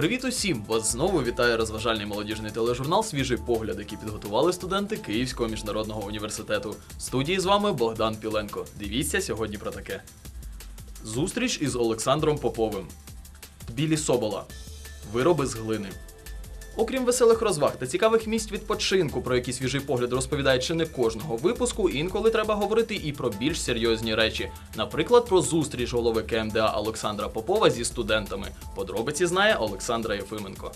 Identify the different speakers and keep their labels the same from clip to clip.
Speaker 1: Привіт усім! Вас знову вітає розважальний молодіжний тележурнал Свіжий погляд, який підготували студенти Київського міжнародного університету. В студії з вами Богдан Піленко. Дивіться сьогодні про таке: Зустріч із Олександром Поповим. Білі Собола. Вироби з глини. Окрім веселих розваг та цікавих місць відпочинку, про які свіжий погляд розповідає чи не кожного випуску, інколи треба говорити і про більш серйозні речі. Наприклад, про зустріч голови КМДА Олександра Попова зі студентами. Подробиці знає Олександра Єфименко.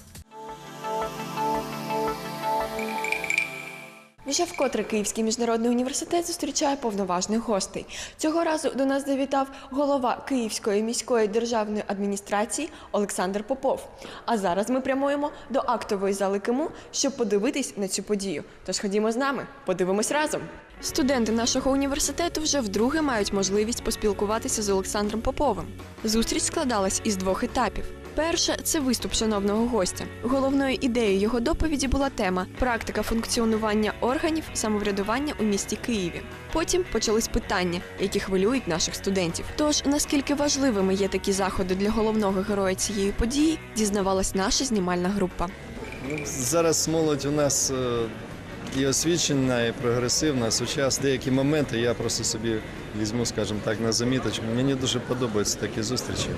Speaker 2: Вже вкотре Київський міжнародний університет зустрічає повноважних гостей. Цього разу до нас завітав голова Київської міської державної адміністрації Олександр Попов. А зараз ми прямуємо до актової зали КИМУ, щоб подивитись на цю подію. Тож ходімо з нами, подивимось разом. Студенти нашого університету вже вдруге мають можливість поспілкуватися з Олександром Поповим. Зустріч складалась із двох етапів. Перше це виступ шановного гостя. Головною ідеєю його доповіді була тема практика функціонування органів самоврядування у місті Києві. Потім почались питання, які хвилюють наших студентів. Тож наскільки важливими є такі заходи для головного героя цієї події, дізнавалась наша знімальна група.
Speaker 3: Зараз молодь у нас е, і освічена, і прогресивна, Сучас Деякі моменти я просто собі візьму, скажімо так, на заміточку. Мені дуже подобаються такі зустрічі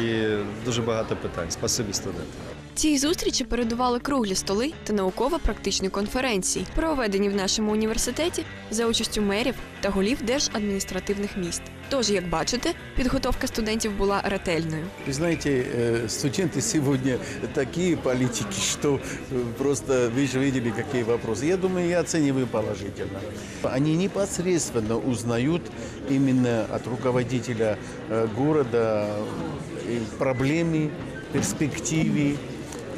Speaker 3: і дуже багато питань. Спасибі студентам.
Speaker 2: Цій зустрічі передували круглі столи та науково-практичні конференції, проведені в нашому університеті за участю мерів та голів держадміністративних міст. Тож, як бачите, підготовка студентів була ретельною.
Speaker 4: Вы знаете, э, студенты сегодня такие политики, что э, просто вы же видели, какие вопросы. Я думаю, я оцениваю положительно. Они непосредственно узнают именно от руководителя э, города э,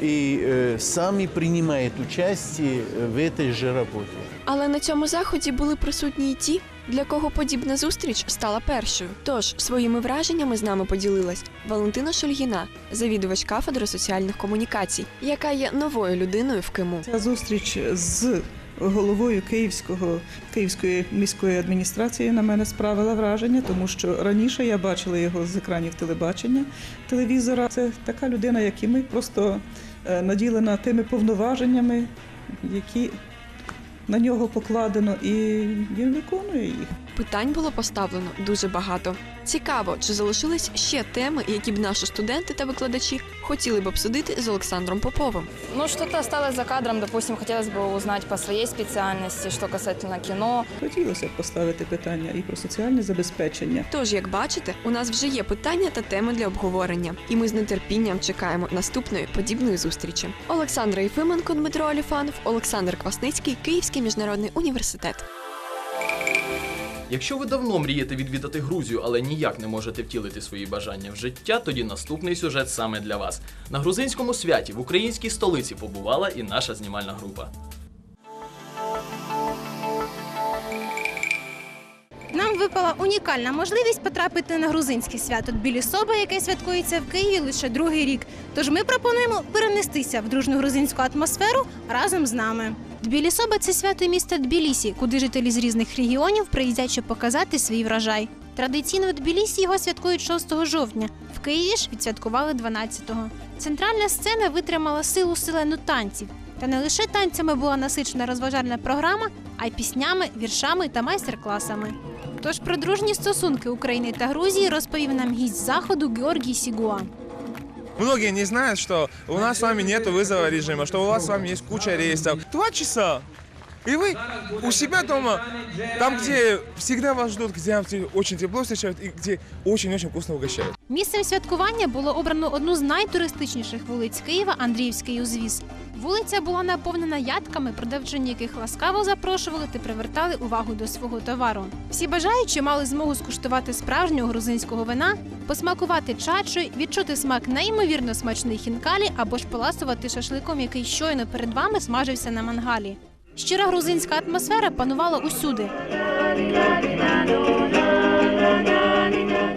Speaker 4: проблемы, перспективы и э, сами принимают участие в этой же работе.
Speaker 2: Але на цьому заході були присутні й ті, для кого подібна зустріч стала першою. Тож своїми враженнями з нами поділилась Валентина Шульгіна, завідувач кафедри соціальних комунікацій, яка є новою людиною в КИМУ.
Speaker 5: Ця зустріч з головою Київського Київської міської адміністрації на мене справила враження, тому що раніше я бачила його з екранів телебачення телевізора. Це така людина, як і ми, просто е, наділена тими повноваженнями, які на нього покладено, і він виконує їх.
Speaker 2: Питань було поставлено дуже багато. Цікаво, чи залишились ще теми, які б наші студенти та викладачі хотіли б обсудити з Олександром Поповим.
Speaker 6: Ну, что-то осталось за кадром, допустим, хотелось бы узнать по своей специальности, что касательно кино.
Speaker 5: Хотілося б поставити питання і про соціальне забезпечення.
Speaker 2: Тож, як бачите, у нас вже є питання та теми для обговорення, і ми з нетерпінням чекаємо наступної подібної зустрічі. Олександра Єфименко, Дмитро Аліфанов, Олександр Квасницький, Київський міжнародний університет.
Speaker 1: Якщо ви давно мрієте відвідати Грузію, але ніяк не можете втілити свої бажання в життя, тоді наступний сюжет саме для вас. На грузинському святі в українській столиці побувала і наша знімальна група.
Speaker 7: Випала унікальна можливість потрапити на грузинське свято Білі Соба, яке святкується в Києві лише другий рік. Тож ми пропонуємо перенестися в дружну грузинську атмосферу разом з нами. Тбілі Соба – це свято міста Тбілісі, куди жителі з різних регіонів приїздять, щоб показати свій врожай. Традиційно в Тбілісі його святкують 6 жовтня. В Києві ж відсвяткували 12-го. Центральна сцена витримала силу селену танців. Та не лише танцями була насичена розважальна програма, а й піснями, віршами та майстер-класами. Тож про дружні стосунки України та Грузії розповів нам гість заходу Георгій Сігуа.
Speaker 8: Многие не знают, что у нас с вами нет вызова режима, что у вас с вами есть куча рейсов. Два часа. И вы у себя дома, там, где всегда вас ждут, где вам очень тепло встречают и где очень-очень вкусно угощают.
Speaker 7: Місцем святкування було обрано одну з найтуристичніших вулиць Києва Андріївський узвіз. Вулиця була наповнена ядками, продавчині яких ласкаво запрошували та привертали увагу до свого товару. Всі бажаючі мали змогу скуштувати справжнього грузинського вина, посмакувати чачою, відчути смак неймовірно смачної хінкалі або ж поласувати шашликом, який щойно перед вами смажився на мангалі. Щира грузинська атмосфера панувала усюди.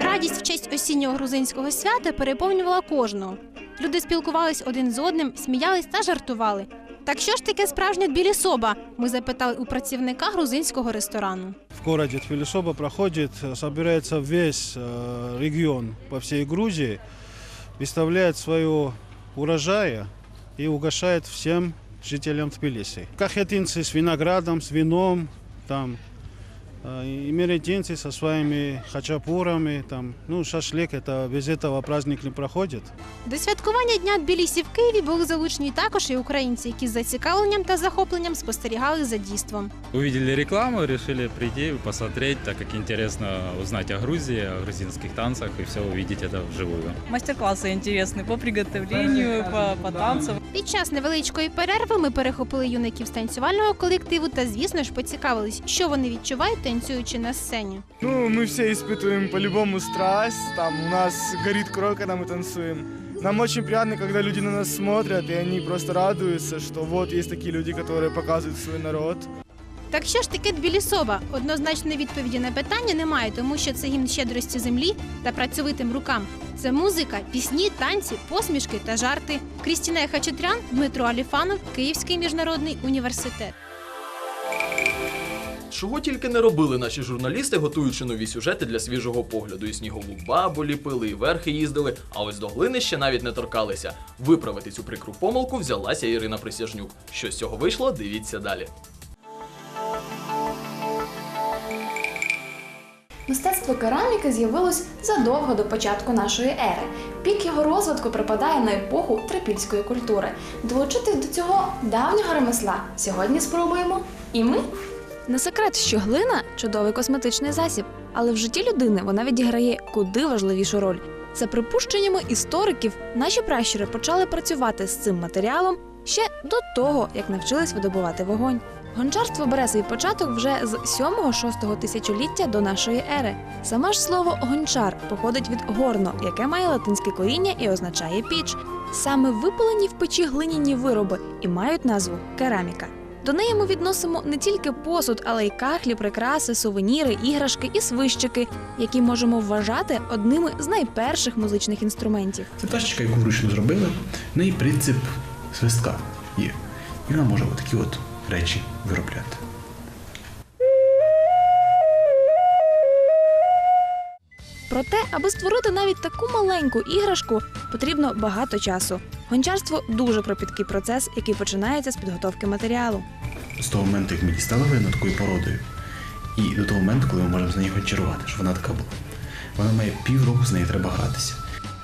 Speaker 7: Радість в честь осіннього грузинського свята переповнювала кожного. Люди спілкувались один з одним, сміялись та жартували. Так що ж таке справжня білісоба? Ми запитали у працівника грузинського ресторану.
Speaker 9: В городе Тбилисоба проходит, э, собирается весь э, регион по всей Грузии, выставляет свое урожая и угощает всем жителям Тбилиси. Кахетинцы с виноградом, с вином, там, э, и меретинцы со своими хачапурами, там, ну, шашлык, это без этого праздник не проходит.
Speaker 7: До святкування Дня Тбілісі в Києві були залучені також і українці, які з зацікавленням та захопленням спостерігали за дійством.
Speaker 10: Увидели рекламу, решили прийти, посмотреть, так как интересно узнать о Грузии, о грузинских танцах и все увидеть это вживую.
Speaker 11: Мастер-классы интересные по приготовлению, по, по танцам.
Speaker 7: Під час невеличкої перерви ми перехопили юнаків з танцювального колективу та, звісно ж, поцікавились, що вони відчувають, танцюючи на сцені.
Speaker 12: Ну, мы все испытываем по-любому страсть, там у нас горит кровь, когда мы танцуем. Нам очень приятно, когда люди на нас смотрят, и они просто радуются, что вот есть такие люди, которые показывают свой народ.
Speaker 7: Так що ж таке Тбілісоба? Однозначної відповіді на питання немає, тому що це гімн щедрості землі та працьовитим рукам. Це музика, пісні, танці, посмішки та жарти. Крістіна Хачатрян, Дмитро Аліфанов, Київський міжнародний університет.
Speaker 1: Чого тільки не робили наші журналісти, готуючи нові сюжети для свіжого погляду. І снігову бабу ліпили, і верхи їздили, а ось до глини ще навіть не торкалися. Виправити цю прикру помилку взялася Ірина Присяжнюк. Що з цього вийшло, дивіться далі.
Speaker 13: Мистецтво кераміки з'явилось задовго до початку нашої ери. Пік його розвитку припадає на епоху трипільської культури. Долучитись до цього давнього ремесла сьогодні спробуємо і ми.
Speaker 6: Не секрет, що глина чудовий косметичний засіб, але в житті людини вона відіграє куди важливішу роль. За припущеннями істориків, наші пращури почали працювати з цим матеріалом ще до того, як навчились видобувати вогонь. Гончарство бере свій початок вже з 7-6 тисячоліття до нашої ери. Саме ж слово гончар походить від горно, яке має латинське коріння і означає піч. Саме випалені в печі глиняні вироби і мають назву кераміка. До неї ми відносимо не тільки посуд, але й кахлі, прикраси, сувеніри, іграшки і свищики, які можемо вважати одними з найперших музичних інструментів.
Speaker 14: Це ташечка, яку вручну зробили. В неї принцип свистка є. І вона може такі от речі виробляти.
Speaker 6: Проте, аби створити навіть таку маленьку іграшку, потрібно багато часу. Гончарство дуже кропіткий процес, який починається з підготовки матеріалу.
Speaker 14: З того моменту, як ми дістали глину такою породою, і до того моменту, коли ми можемо з нею гончарувати, щоб вона така була. Вона має півроку, з нею треба гратися.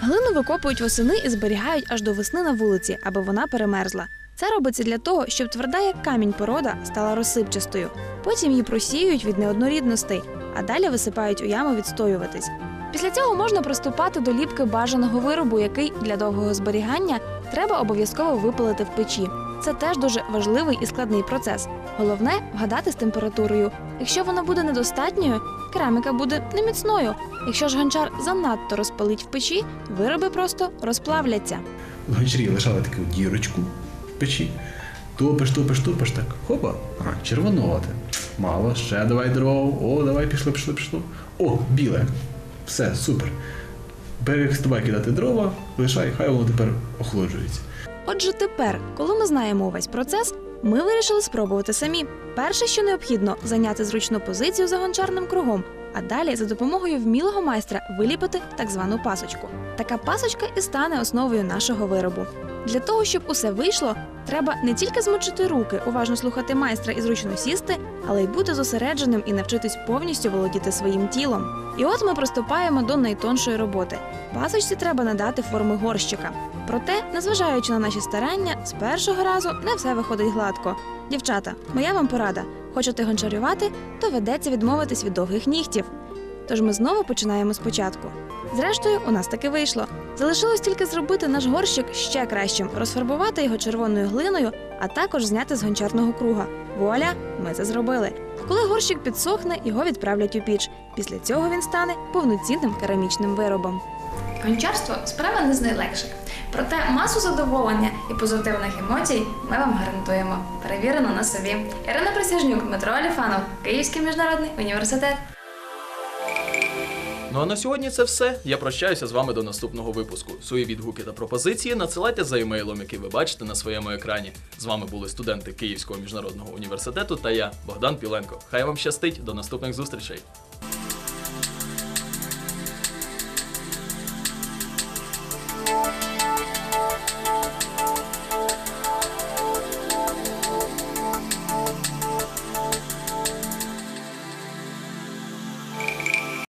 Speaker 6: Глину викопують восени і зберігають аж до весни на вулиці, аби вона перемерзла. Це робиться для того, щоб тверда як камінь порода стала розсипчастою. Потім її просіюють від неоднорідностей, а далі висипають у яму відстоюватись. Після цього можна приступати до ліпки бажаного виробу, який для довгого зберігання треба обов'язково випалити в печі. Це теж дуже важливий і складний процес. Головне вгадати з температурою. Якщо вона буде недостатньою, кераміка буде неміцною. Якщо ж гончар занадто розпалить в печі, вироби просто розплавляться.
Speaker 14: От Гончарі лишали таку дірочку в печі. Топиш, топиш, топиш, так. Хопа, ага, червоновате. Мало, ще давай дров. О, давай, пішло, пішло, пішло. О, біле. Все, супер. Переставай кидати дрова, лишай, хай воно тепер охолоджується.
Speaker 6: Отже, тепер, коли ми знаємо увесь процес, ми вирішили спробувати самі. Перше, що необхідно, зайняти зручну позицію за гончарним кругом, а далі за допомогою вмілого майстра виліпити так звану пасочку. Така пасочка і стане основою нашого виробу. Для того, щоб усе вийшло, треба не тільки змочити руки, уважно слухати майстра і зручно сісти, але й бути зосередженим і навчитись повністю володіти своїм тілом. І от ми приступаємо до найтоншої роботи. Пасочці треба надати форми горщика. Проте, незважаючи на наші старання, з першого разу не все виходить гладко. Дівчата, моя вам порада: хочете гончарювати, то ведеться відмовитись від довгих нігтів. Тож ми знову починаємо спочатку. Зрештою, у нас таки вийшло. Залишилось тільки зробити наш горщик ще кращим, розфарбувати його червоною глиною, а також зняти з гончарного круга. Вуаля, ми це зробили. Коли горщик підсохне, його відправлять у піч. Після цього він стане повноцінним керамічним виробом.
Speaker 13: Гончарство справа не з найлегших. Проте масу задоволення і позитивних емоцій ми вам гарантуємо. Перевірено на собі. Ірина Присяжнюк, Дмитро Аліфанов, Київський міжнародний університет.
Speaker 1: Ну а на сьогодні це все. Я прощаюся з вами до наступного випуску. Свої відгуки та пропозиції надсилайте за емейлом, який ви бачите на своєму екрані. З вами були студенти Київського міжнародного університету та я, Богдан Піленко. Хай вам щастить, до наступних зустрічей.